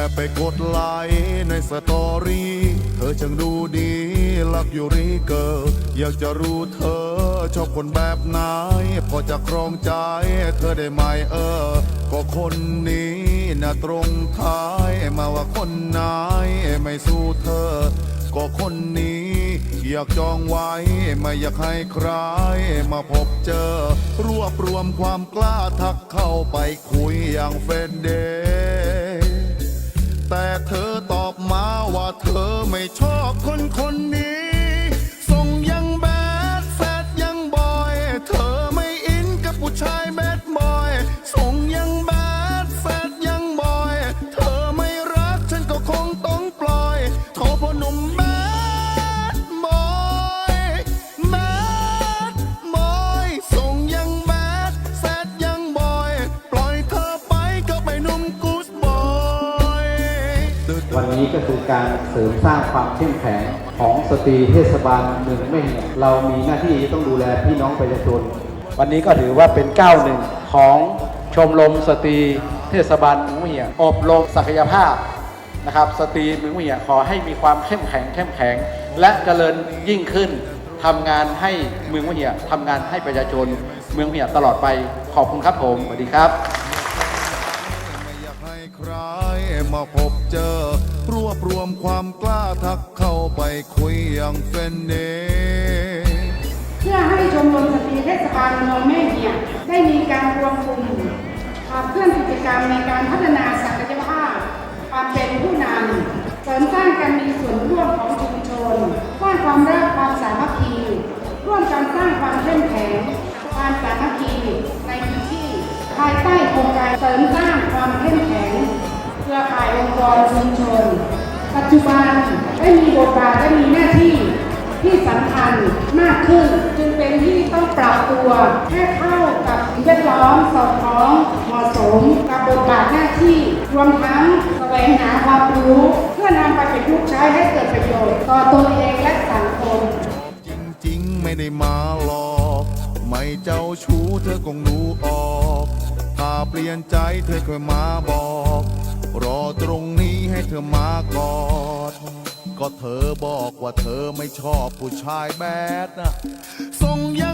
อบไปกดไลค์ในสตอรี่ เธอช่างดูดีลักอยู่รีเกอร์อยากจะรู้เธอ ชอบคนแบบไหน พอจะครองใจเธอได้ไหมเออ ก็คนนี้นะตรงท้ายมาว่าคนไหนไม่สู้เธอ ก็คนนี้ อยากจองไว้ ไม่อยากให้ใครมาพบเจอ รวบรวมความกล้าทักเข้าไปคุยอย่างเฟรนเด ค นี้ก็คือการเสริมสร้างความเข้มแข็งของสตรีเทศบาลเมืองแม่เหียเรามีหน้าที่ต้องดูแลพี่น้องประชาชน วันนี้ก็ถือว่าเป็นก้าวหนึ่งของชมรมสตรีเทศบาลเมืองแม่เหี่ยอบรมศักยภาพนะครับสตรีเมืองแม่เหี่ยขอให้มีความเข้มแข็งเข้มแข็ง และเจริญยิ่งขึ้นทำงานให้เมืองแม่เหียทำงานให้ประชาชน เมืองแม่เหียตลอดไปขอบคุณครับผมสวัสดีครับ มาพบเจอ รวบรวมความกล้าทักเข้าไปคุยอย่างเฟนเดย์เพื่อให้ชมรมสตรีเทศบาลเมืองแม่เหี่ยได้มีการรวมกลุ่มขับเคลื่อนกิจกรรมในการพัฒนาศักยภาพ ความเป็นผู้นำเสริมสร้างการมีส่วนร่วมของชุมชนสร้างความรักความสามัคคีร่วมกันสร้างความเข้มแข็งความสามัคคีในพื้นที่ภายใต้โครงการเสริมสร้าง รชุมชน ปัจจุบันได้มีบทบาทและมีหน้าที่ที่สำคัญมากขึ้น จึงเป็นที่ต้องปรับตัวให้เข้ากับแวดล้อมสอดคล้องเหมาะสมกับบทบาทหน้าที่ รวมทั้งแสวงหาความรู้เพื่อนำไปประยุกต์ใช้ให้เกิดประโยชน์ต่อตัวเองและสังคม จริงๆ ไม่ได้มาหลอก ไม่เจ้าชู้เธอคงรู้ออก ถ้าเปลี่ยนใจเธอค่อยมาบอก รอตรงนี้ให้เธอมากอด ก็เธอบอกว่าเธอไม่ชอบผู้ชายแบดนะส่งยัง